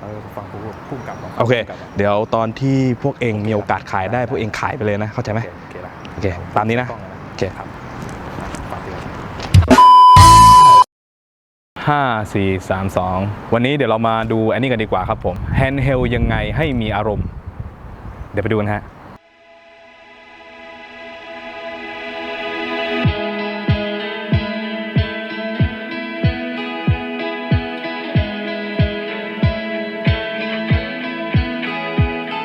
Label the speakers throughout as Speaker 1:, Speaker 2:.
Speaker 1: เออฟังผู้พุ่มกับลงฟัง
Speaker 2: โอเค
Speaker 1: ผู้กำกับ
Speaker 2: เดี๋ยวตอนที่พวกเองมีโอกาสขายได้พวกเองขายไปเลยนะ เข้าใจไหม
Speaker 1: โอเคโอเคละ
Speaker 2: โอเคตามนี้นะ
Speaker 1: กล้องเลย
Speaker 2: โอเค
Speaker 1: ครับฝากด้วย
Speaker 2: ห้าสี่สามสองวันนี้เดี๋ยวเรามาดูอันนี้กันดีกว่าครับผมแฮนด์เฮลยังไงให้มีอารมณ์ เดี๋ยวไปดูกันฮะ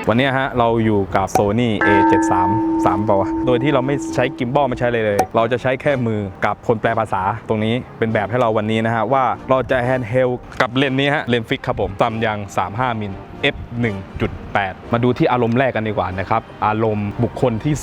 Speaker 2: วันนี้ฮะเราอยู่กับ Sony A73 3เปล่าวะโดยที่เราไม่ใช้กิมบอลไม่ใช้เลยเลย เราจะใช้แค่มือกับคนแปลภาษาตรงนี้เป็นแบบให้เราวันนี้นะฮะ ว่าเราจะแฮนด์เฮลกับเลนส์นี้ฮะ เลนส์ฟิกครับผมตำยัง 35 มิล f 1.8 มาดูที่อารมณ์แรกกันดีกว่านะครับ อารมณ์บุคคลที่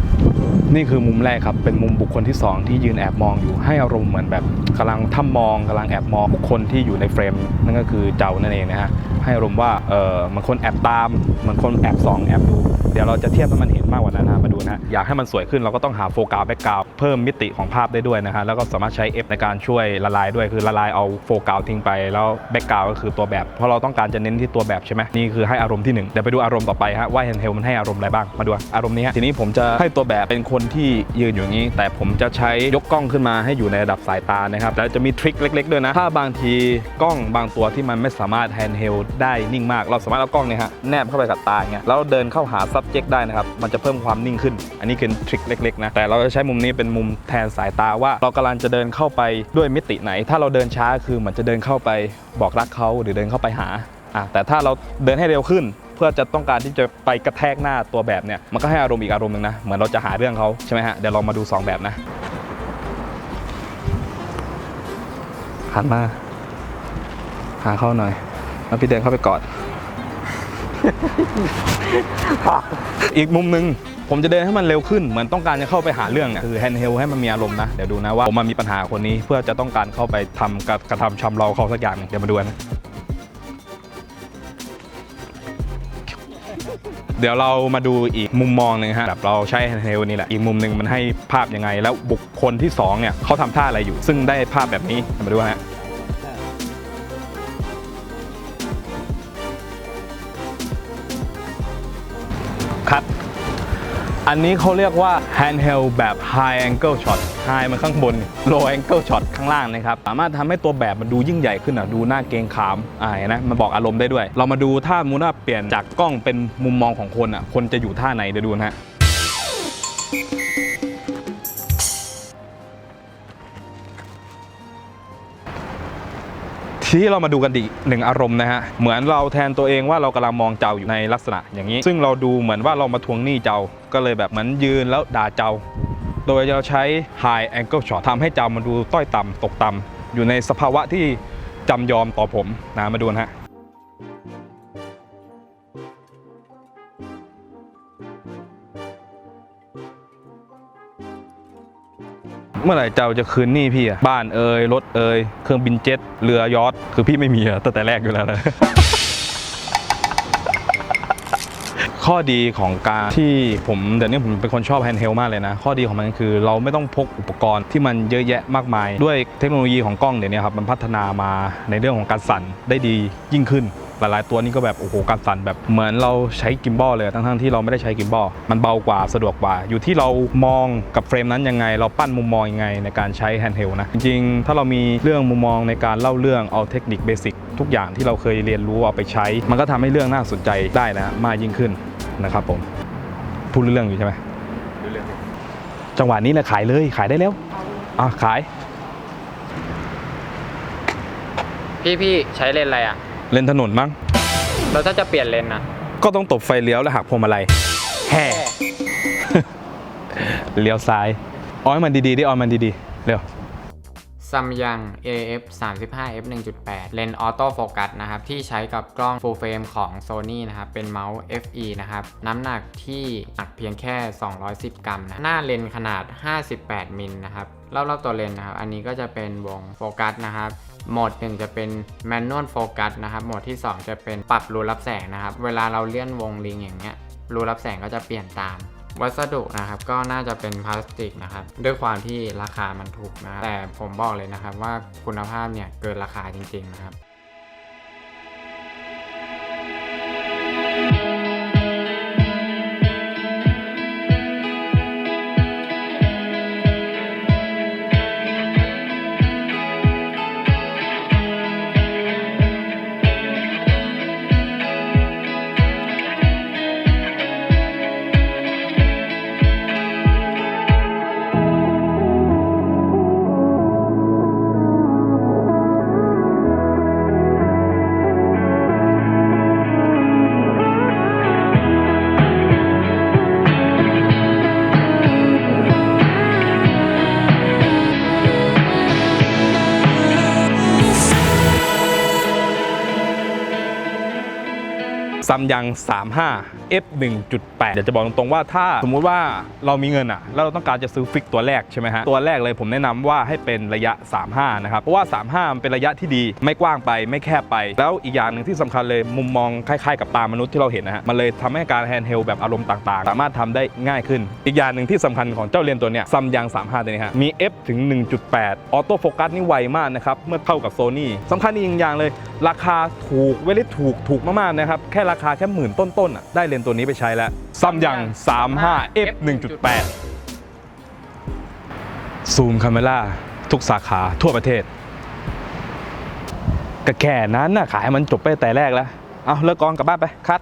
Speaker 2: 2 นี่คือมุมแรกครับ เป็นมุมบุคคลที่ 2 ที่ยืนแอบมองอยู่ให้อารมณ์เหมือนแบบกำลังถ้ามองกำลังแอบมองบุคคลที่อยู่ในเฟรม นั่นก็คือเจ้านั่นเองนะฮะ ให้อารมณ์ว่าเออมันคนแอบตามเหมันคนแอบส่องแอบดู เดี๋ยวเราจะเทียบให้มันเห็นมากกว่านั้นนะมาดูนะฮะอยากให้มันสวยขึ้นเราก็ต้องหาโฟกัสแบ็กกราวเพิ่มมิติของภาพได้ด้วยนะฮะแล้วก็สามารถใช้ F ในการช่วยละลายด้วยคือละลายเอาโฟกัสทิ้งไปแล้วแบ็กกราวก็คือตัวแบบ เพราะเราต้องการจะเน้นที่ตัวแบบใช่ไหมนี่คือให้อารมณ์ที่หนึ่งเดี๋ยวไปดูอารมณ์ต่อไปฮะว่าเฮนเทลมันให้อารมณ์อะไรบ้างมาดูอารมณ์นี้ฮะทีนี้ผมจะให้ตัวแบบเป็นคนที่ยืนอยู่อย่างนี้ แต่ผมจะใช้ยกกล้องขึ้นมาให้อยู่ในระดับสายตานะครับแล้วจะมีทริคเล็ก ๆ ด้วยนะถ้าบางทีกล้องบางตัวที่มันไม่สามารถแฮนด์เฮลได้นิ่งมาก เราสามารถเอากล้องเนี่ยฮะแนบเข้าไปกับตาเงี้ยแล้วเดินเข้าหา subject ได้นะครับมันจะเพิ่มความนิ่งขึ้น อันนี้คือทริคเล็กๆนะแต่เราจะใช้มุมนี้เป็นมุมแทนสายตาว่า เรากำลังจะเดินเข้าไปด้วยมิติไหน ถ้าเราเดินช้าคือเหมือนจะเดินเข้าไปบอกรักเขาหรือเดินเข้าไปหาอะแต่ถ้าเราเดินให้เร็วขึ้น เพื่อจะต้องการที่จะไปกระแทกหน้าตัวแบบเนี่ยมันก็ให้อารมณ์อีกอารมณ์หนึ่งนะเหมือนเราจะหาเรื่องเขาใช่ไหมฮะเดี๋ยวเรามาดูสองแบบนะหันมาหาเขาหน่อย แล้วพี่เดินเข้าไปกอด อีกมุมหนึ่ง ผมจะเดินให้มันเร็วขึ้นเหมือนต้องการจะเข้าไปหาเรื่องเนี่ยคือแฮนด์เฮลให้มันมีอารมณ์นะเดี๋ยวดูนะว่าผมมันมีปัญหาคนนี้เพื่อจะต้องการเข้าไปทำกระกระทำชำเราเขาสักอย่างเดี๋ยวมาดูนะเดี๋ยวเรามาดูอีกมุมมองหนึ่งฮะแบบเราใช้แฮนด์เฮลนี่แหละอีกมุมหนึ่งมันให้ภาพยังไง แล้วบุคคลที่สองเนี่ยเขาทำท่าอะไรอยู่ ซึ่งได้ภาพแบบนี้มาดูฮะคัด อันนี้เขาเรียกว่า handheld แบบ high angle shot high มันข้างบน low angle shot ข้างล่างนะครับ สามารถทำให้ตัวแบบมันดูยิ่งใหญ่ขึ้นอะ ดูน่าเกงขามอ่าเห็นไหมมันบอกอารมณ์ได้ด้วย เรามาดูถ้ามูน่าเปลี่ยนจากกล้องเป็นมุมมองของคนอะ คนจะอยู่ท่าไหนเดี๋ยวดูนะฮะ ทีนี้เรามาดูกันอีกหนึ่งอารมณ์นะฮะ เหมือนเราแทนตัวเองว่าเรากำลังมองเจ้าอยู่ในลักษณะอย่างนี้ ซึ่งเราดูเหมือนว่าเรามาทวงหนี้เจ้า ก็เลยแบบเหมือนยืนแล้วด่าเจ้า โดยเราใช้ high angle shot ทำให้เจ้ามันดูต้อยต่ำตกต่ำอยู่ในสภาวะที่จำยอมต่อผมนะมาดูนะฮะ เมื่อไหร่เจ้าจะคืนหนี้พี่อะบ้านเอ่ยรถเอ่ยเครื่องบินเจ็ตเรือยอทคือพี่ไม่มีอะตั้งแต่แรกอยู่แล้วนะ ข้อดีของการที่ผมเดี๋ยวนี้ผมเป็นคนชอบแฮนด์เฮลมากเลยนะ ข้อดีของมันคือเราไม่ต้องพกอุปกรณ์ที่มันเยอะแยะมากมาย ด้วยเทคโนโลยีของกล้องเดี๋ยวนี้ครับมันพัฒนามาในเรื่องของการสั่นได้ดียิ่งขึ้น หลายๆตัวนี่ก็แบบโอ้โหการสั่นแบบเหมือนเราใช้กิมบอลเลยทั้งๆที่เราไม่ได้ใช้กิมบอลมันเบากว่าสะดวกกว่า อยู่ที่เรามองกับเฟรมนั้นยังไง เราปั้นมุมมองยังไงในการใช้แฮนด์เฮลนะ จริงๆ ถ้าเรามีเรื่องมุมมองในการเล่าเรื่องเอาเทคนิคเบสิกทุกอย่างที่เราเคยเรียนรู้เอาไปใช้ มันก็ทำให้เรื่องน่าสนใจได้นะมากยิ่งขึ้นนะครับผมพูดเรื่องอยู่ใช่ไหม
Speaker 1: ดูเรื่องนี้
Speaker 2: จังหวะนี้แหละขายเลยขายได้แล้วอะขาย
Speaker 3: พี่พี่ใช้เลนส์อะไรอะ
Speaker 2: เลนถนนมั้ง
Speaker 3: แล้วถ้าจะเปลี่ยนเลนส์อะ
Speaker 2: ก็ต้องตบไฟเลี้ยวและหักพวงมาลัยแห่เลี้ยวซ้ายออยมันดีๆดิออยมันดีๆ เร็ว
Speaker 3: ซัมยัง AF 35 f 1.8 เลนส์ออโต้โฟกัสนะครับ ที่ใช้กับกล้อง full frame ของ Sony นะครับ เป็นเมาส์ FE นะครับ น้ำหนักที่หนักเพียงแค่ 210 กรัมนะหน้าเลนส์ขนาด 58 มิลนะครับรอบๆตัวเลนส์นะครับ อันนี้ก็จะเป็นวงโฟกัสนะครับ โหมดหนึ่งจะเป็น manual focus นะครับ โหมดที่ 2 จะเป็นปรับรูรับแสงนะครับ เวลาเราเลื่อนวงลิงอย่างเงี้ย รูรับแสงก็จะเปลี่ยนตาม วัสดุนะครับ ก็น่าจะเป็นพลาสติกนะครับ ด้วยความที่ราคามันถูกนะแต่ผมบอกเลยนะครับว่าคุณภาพเนี่ยเกินราคาจริงๆนะครับ
Speaker 2: ซัมยัง 35 f 1.8 เดี๋ยวจะบอกตรงๆว่าถ้าสมมุติว่าเรามีเงินอะแล้วเราต้องการจะซื้อฟิกตัวแรกใช่ไหมฮะ ตัวแรกเลยผมแนะนำว่าให้เป็นระยะ 35 นะครับ เพราะว่า 35 มันเป็นระยะที่ดีไม่กว้างไปไม่แคบไป แล้วอีกอย่างหนึ่งที่สำคัญเลยมุมมองคล้ายๆกับตามนุษย์ที่เราเห็นนะฮะ มันเลยทำให้การแฮนด์เฮลแบบอารมณ์ต่างๆ สามารถทำได้ง่ายขึ้น อีกอย่างหนึ่งที่สำคัญของเจ้าเรียนตัวเนี้ยซัมยัง 35 ตัวนี้ฮะมี f ถึง 1.8 ออโต้โฟกัสนี่ไวมากนะครับเมื่อเท่ากับโซนี่สำคัญอีกอย่างเลย ราคาถูกเวลิถูกถูกมากๆนะครับแค่ราคาแค่หมื่นต้นๆอะได้เลนส์ตัวนี้ไปใช้แล้วซัมยัง 35 f 1.8ซูมคาเมล่าทุกสาขาทั่วประเทศก็แค่นั้นน่ะขายให้มันจบไปแต่แรกแล้ว เอาเลิกกองกลับบ้านไปคัด